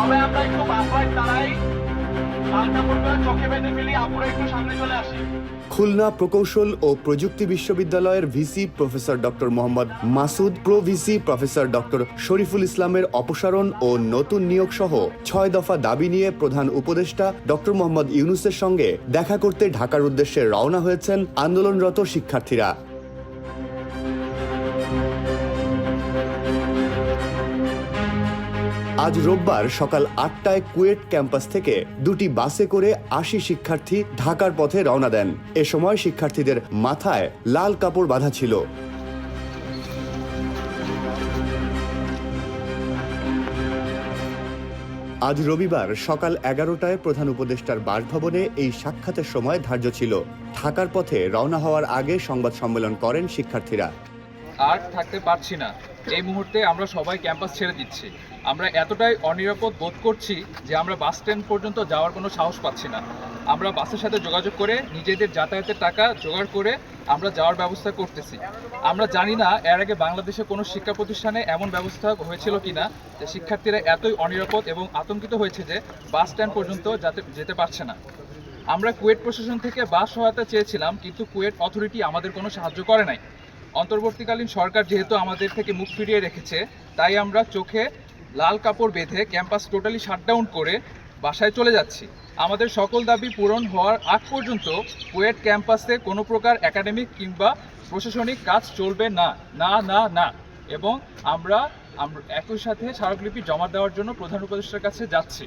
সবাই আমরা একটু বাসায় দাঁড়াই। খুলনা প্রকৌশল ও প্রযুক্তি বিশ্ববিদ্যালয়ের VC professor doctor Mohammad Masud, pro VC professor doctor Shariful ইসলামের অপসারণ ও নতুন নিয়োগ সহ ছয় দফা দাবি নিয়ে প্রধান উপদেষ্টা ডক্টর মোহাম্মদ ইউনুসের সঙ্গে দেখা করতে ঢাকার উদ্দেশ্যে রওনা হয়েছেন আন্দোলনরত শিক্ষার্থীরা। আজ রোববার সকাল আটটায় কুয়েট ক্যাম্পাস থেকে দুটি বাসে করে আশি শিক্ষার্থী ঢাকার পথে রওনা দেন। এ সময় শিক্ষার্থীদের মাথায় লাল কাপড় বাঁধা ছিল। আজ রবিবার সকাল এগারোটায় প্রধান উপদেষ্টার বাসভবনে এই সাক্ষাতের সময় ধার্য ছিল। ঢাকার পথে রওনা হওয়ার আগে সংবাদ সম্মেলন করেন শিক্ষার্থীরা। আর থাকতে পারছি না। এই মুহূর্তে আমরা সবাই ক্যাম্পাস ছেড়ে দিচ্ছি। আমরা এতটাই অনিরাপদ বোধ করছি যে আমরা বাস স্ট্যান্ড পর্যন্ত যাওয়ার কোনো সাহস পাচ্ছি না। আমরা বাসের সাথে যোগাযোগ করে নিজেদের যাতায়াতের টাকা জোগাড় করে আমরা যাওয়ার ব্যবস্থা করতেছি। আমরা জানি না এর আগে বাংলাদেশে কোনো শিক্ষা প্রতিষ্ঠানে এমন ব্যবস্থা হয়েছিল কিনা, যে শিক্ষার্থীরা এতই অনিরাপদ এবং আতঙ্কিত হয়েছে যে বাস স্ট্যান্ড পর্যন্ত যাতে যেতে পারছে না। আমরা কুয়েট প্রশাসন থেকে বাস সহায়তা চেয়েছিলাম, কিন্তু কুয়েট অথরিটি আমাদের কোনো সাহায্য করে নাই। অন্তর্বর্তীকালীন সরকার যেহেতু আমাদের থেকে মুখ ফিরিয়ে রেখেছে, তাই আমরা চোখে লাল কাপড় বেঁধে ক্যাম্পাস টোটালি শাটডাউন করে বাসায় চলে যাচ্ছি। আমাদের সকল দাবি পূরণ হওয়ার আগ পর্যন্ত কুয়েট ক্যাম্পাসে কোনো প্রকার একাডেমিক কিংবা প্রশাসনিক কাজ চলবে না না না না এবং আমরা একই সাথে স্মারকলিপি জমা দেওয়ার জন্য প্রধান উপদেষ্টার কাছে যাচ্ছি।